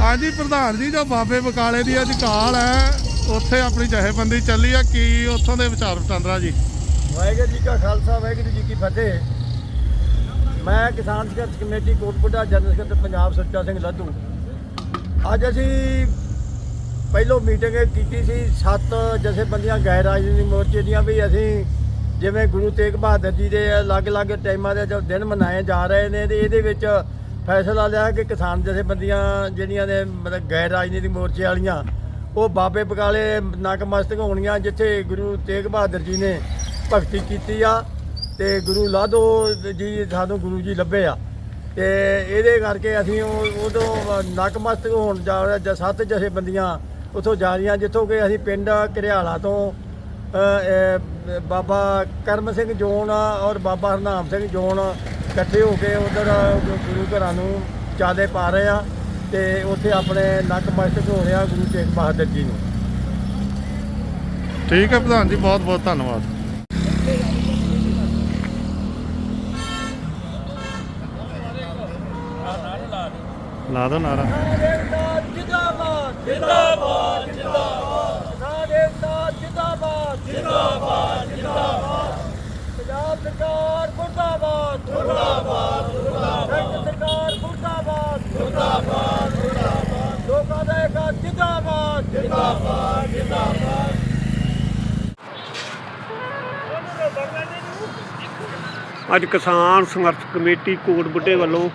ਹਾਂਜੀ, ਪ੍ਰਧਾਨ ਜੀ, ਜੋ ਬਾਬੇ ਬਕਾਲੇ ਦੀ ਅੱਜ ਕਾਲ ਹੈ, ਉੱਥੇ ਆਪਣੀ ਜਥੇਬੰਦੀ ਚੱਲੀ ਆ। ਕੀ ਉੱਥੋਂ ਦੇ ਵਿਚਾਰ ਵਟਾਂਦਰਾ ਜੀ? ਵਾਹਿਗੁਰੂ ਜੀ ਕਾ ਖਾਲਸਾ, ਵਾਹਿਗੁਰੂ ਜੀ ਕੀ ਫਤਿਹ। ਮੈਂ ਕਿਸਾਨ ਸੰਘਰਸ਼ ਕਮੇਟੀ ਕੋਟਪੁਰਾ ਜਨਰਲ ਸਕੱਤਰ ਪੰਜਾਬ ਸੁੱਚਾ ਸਿੰਘ ਲੱਧੂ। ਅੱਜ ਅਸੀਂ ਪਹਿਲੋਂ ਮੀਟਿੰਗ ਕੀਤੀ ਸੀ, ਸੱਤ ਜਥੇਬੰਦੀਆਂ ਗੈਰ ਰਾਜਨੀਤਿਕ ਮੋਰਚੇ ਦੀਆਂ ਵੀ ਅਸੀਂ ਜਿਵੇਂ ਗੁਰੂ ਤੇਗ ਬਹਾਦਰ ਜੀ ਦੇ ਅਲੱਗ-ਅਲੱਗ ਟਾਈਮਾਂ ਦੇ ਜੋ ਦਿਨ ਮਨਾਏ ਜਾ ਰਹੇ ਨੇ, ਤੇ ਇਹਦੇ ਵਿੱਚ ਫੈਸਲਾ ਲਿਆ ਕਿ ਕਿਸਾਨ ਜਥੇਬੰਦੀਆਂ ਜਿਹੜੀਆਂ ਨੇ ਮਤਲਬ ਗੈਰ ਰਾਜਨੀਤਿਕ ਮੋਰਚੇ ਵਾਲੀਆਂ, ਉਹ ਬਾਬੇ ਬਕਾਲੇ ਨਕਮਸਤਕ ਹੋਣੀਆਂ ਜਿੱਥੇ ਗੁਰੂ ਤੇਗ ਬਹਾਦਰ ਜੀ ਨੇ ਭਗਤੀ ਕੀਤੀ ਆ ਤੇ ਗੁਰੂ ਲਾਧੋ ਜੀ ਸਾਨੂੰ ਗੁਰੂ ਜੀ ਲੱਭੇ ਆ। ਤੇ ਇਹਦੇ ਕਰਕੇ ਅਸੀਂ ਉਹ ਉਦੋਂ ਨਕਮਸਤਕ ਹੋਣ ਜਾ ਰਹੇ ਜ- ਸੱਤ ਜਥੇਬੰਦੀਆਂ ਉੱਥੋਂ ਜਾ ਰਹੀਆਂ, ਜਿੱਥੋਂ ਕਿ ਅਸੀਂ ਪਿੰਡ ਘਰਿਆਲਾ ਤੋਂ ਬਾਬਾ ਕਰਮ ਸਿੰਘ ਜੋਨ ਔਰ ਬਾਬਾ ਹਰਨਾਮ ਸਿੰਘ ਜੋਨ ਇਕੱਠੇ ਹੋ ਕੇ ਉਧਰ ਗੁਰੂ ਘਰਾਂ ਨੂੰ ਚਾਲੇ ਪਾ ਰਹੇ ਆ ਤੇ ਉੱਥੇ ਆਪਣੇ ਨਕਮਸਤਕ ਹੋ ਰਿਹਾ ਗੁਰੂ ਤੇਗ ਬਹਾਦਰ ਜੀ ਨੂੰ। ਠੀਕ ਹੈ ਪ੍ਰਧਾਨ ਜੀ ਬਹੁਤ ਬਹੁਤ ਧੰਨਵਾਦ। ਲਾ ਦੋ ਨਾਰਾ। ਜਿੰਦਾਬਾਦ ਜਿੰਦਾਬਾਦ ਜਿੰਦਾਬਾਦ ਜਿੰਦਾਬਾਦ ਜਿੰਦਾਬਾਦ ਜਿੰਦਾਬਾਦ ਜਿੰਦਾਬਾਦ। ਪੰਜਾਬ ਸਰਕਾਰ ਜਿੰਦਾਬਾਦ ਜਿੰਦਾਬਾਦ ਅੱਜ ਕਿਸਾਨ ਸੰਘਰਸ਼ ਕਮੇਟੀ ਕੋਟ ਬੁੱਢੇ ਵੱਲੋਂ